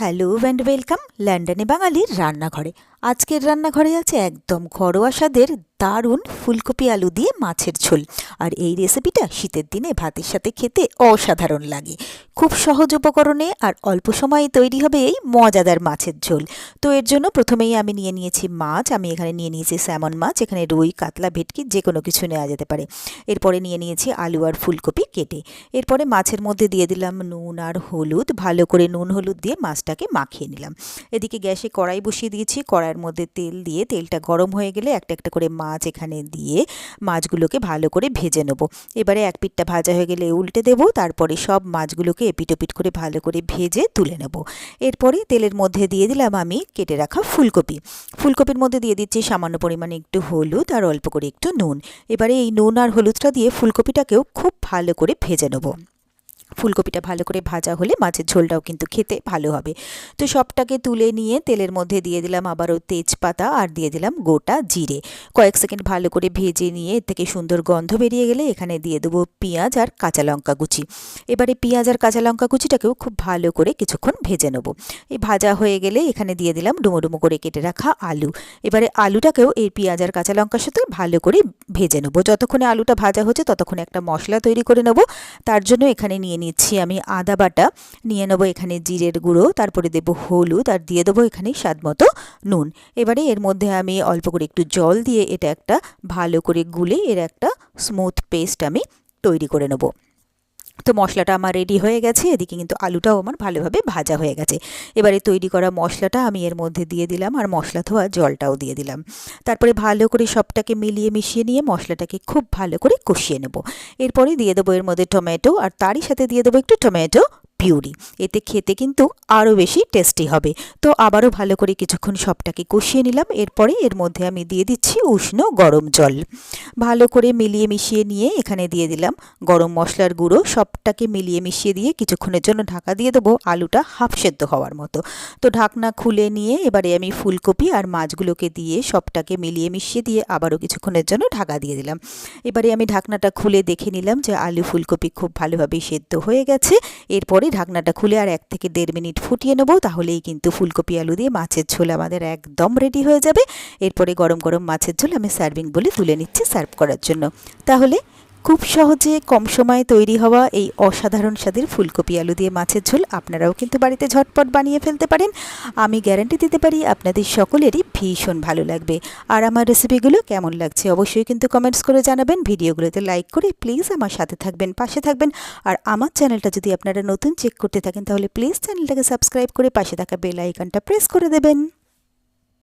Hello and welcome লন্ডনে বাঙালির রান্নাঘরে। আজকের রান্নাঘরে আছে একদম ঘরোয়া স্বাদের দারুণ ফুলকপি আলু দিয়ে মাছের ঝোল। আর এই রেসিপিটা শীতের দিনে ভাতের সাথে খেতে অসাধারণ লাগে। খুব সহজ উপকরণে আর অল্প সময়ে তৈরি হবে এই মজাদার মাছের ঝোল। তো এর জন্য প্রথমেই আমি নিয়ে নিয়েছি মাছ। আমি এখানে নিয়ে নিয়েছি স্যামন মাছ, এখানে রুই, কাতলা, ভেটকি, যে কোনো কিছু নেওয়া যেতে পারে। এরপরে নিয়ে নিয়েছি আলু আর ফুলকপি কেটে। এরপরে মাছের মধ্যে দিয়ে দিলাম নুন আর হলুদ। ভালো করে নুন হলুদ দিয়ে মাছটাকে মাখিয়ে নিলাম। এদিকে গ্যাসে কড়াই বসিয়ে দিয়েছি। কড়াইয়ের মধ্যে তেল দিয়ে তেলটা গরম হয়ে গেলে একটা একটা করে মাছ এখানে দিয়ে মাছগুলোকে ভালো করে ভেজে নেব। এবারে এক পিঠটা ভাজা হয়ে গেলে উল্টে দেবো। তারপরে সব মাছগুলোকে এপিট ওপিট করে ভালো করে ভেজে তুলে নেব। এরপরে তেলের মধ্যে দিয়ে দিলাম আমি কেটে রাখা ফুলকপি। ফুলকপির মধ্যে দিয়ে দিচ্ছি সামান্য পরিমাণে একটু হলুদ আর অল্প করে একটু নুন। এবারে এই নুন আর হলুদটা দিয়ে ফুলকপিটাকেও খুব ভালো করে ভেজে নেব। ফুলকপিটা ভালো করে ভাজা হলে মাছের ঝোলটাও কিন্তু খেতে ভালো হবে। তো সবটাকে তুলে নিয়ে তেলের মধ্যে দিয়ে দিলাম আবারও তেজপাতা আর দিয়ে দিলাম গোটা জিরে। কয়েক সেকেন্ড ভালো করে ভেজে নিয়ে এর থেকে সুন্দর গন্ধ বেরিয়ে গেলে এখানে দিয়ে দেবো পেঁয়াজ আর কাঁচা লঙ্কা কুচি। এবারে পেঁয়াজ আর কাঁচা লঙ্কা কুচিটাকেও খুব ভালো করে কিছুক্ষণ ভেজে নেব। এই ভাজা হয়ে গেলে এখানে দিয়ে দিলাম ডুমো ডুমো করে কেটে রাখা আলু। এবারে আলুটাকেও এই পেঁয়াজ আর কাঁচা লঙ্কার সাথে ভালো করে ভেজে নেব। যতক্ষণে আলুটা ভাজা হচ্ছে ততক্ষণে একটা মশলা তৈরি করে নেব। তার জন্য এখানে নিয়ে নিচ্ছি আমি আদা বাটা নিয়ে নেব এখানে জিরের গুঁড়ো, তারপরে দেবো হলুদ আর দিয়ে দেবো এখানে স্বাদ মতো নুন। এবারে এর মধ্যে আমি অল্প করে একটু জল দিয়ে এটা একটা ভালো করে গুলে এর একটা স্মুথ পেস্ট আমি তৈরি করে নেব। তো মশলাটা আমার রেডি হয়ে গেছে, এদিকে কিন্তু আলুটাও আমার ভালোভাবে ভাজা হয়ে গেছে। এবারে তৈরি করা মশলাটা আমি এর মধ্যে দিয়ে দিলাম আর মশলা ধোয়া জলটাও দিয়ে দিলাম। তারপরে ভালো করে সবটাকে মিলিয়ে মিশিয়ে নিয়ে মশলাটাকে খুব ভালো করে কষিয়ে নেব। এরপরে দিয়ে দেবো এর মধ্যে টমেটো আর তারই সাথে দিয়ে দেবো একটু টমেটো পিউরি। এতে খেতে কিন্তু আরও বেশি টেস্টি হবে। তো আবারও ভালো করে কিছুক্ষণ সবটাকে কষিয়ে নিলাম। এরপরে এর মধ্যে আমি দিয়ে দিচ্ছি উষ্ণ গরম জল। ভালো করে মিলিয়ে মিশিয়ে নিয়ে এখানে দিয়ে দিলাম গরম মশলার গুঁড়ো। সবটাকে মিলিয়ে মিশিয়ে দিয়ে কিছুক্ষণের জন্য ঢাকা দিয়ে দেবো আলুটা হাফ সেদ্ধ হওয়ার মতো। তো ঢাকনা খুলে নিয়ে এবারে আমি ফুলকপি আর মাছগুলোকে দিয়ে সবটাকে মিলিয়ে মিশিয়ে দিয়ে আবারও কিছুক্ষণের জন্য ঢাকা দিয়ে দিলাম। এবারে আমি ঢাকনাটা খুলে দেখে নিলাম যে আলু ফুলকপি খুব ভালোভাবে সেদ্ধ হয়ে গেছে। এরপরে ঢাকনাটা খুলে আর এক থেকে দেড় মিনিট ফুটিয়ে নেব, তাহলেই কিন্তু ফুলকপি আলু দিয়ে মাছের ঝোল আমাদের একদম রেডি হয়ে যাবে। এরপরে গরম গরম মাছের ঝোল আমি সার্ভিং বলে তুলে নিচ্ছি সার্ভ করার জন্য। তাহলে খুব সহজে কম সময়ে তৈরি হওয়া এই অসাধারণ স্বাদের ফুলকপি আলু দিয়ে মাছের ঝোল আপনারাও কিন্তু বাড়িতে ঝটপট বানিয়ে ফেলতে পারেন। আমি গ্যারান্টি দিতে পারি আপনাদের সকলেরই ভীষণ ভালো লাগবে। আর আমার রেসিপিগুলো কেমন লাগছে অবশ্যই কিন্তু কমেন্টস করে জানাবেন। ভিডিওগুলোতে লাইক করে প্লিজ আমার সাথে থাকবেন, পাশে থাকবেন। আর আমার চ্যানেলটা যদি আপনারা নতুন চেক করতে থাকেন তাহলে প্লিজ চ্যানেলটাকে সাবস্ক্রাইব করে পাশে থাকা বেল আইকনটা প্রেস করে দেবেন।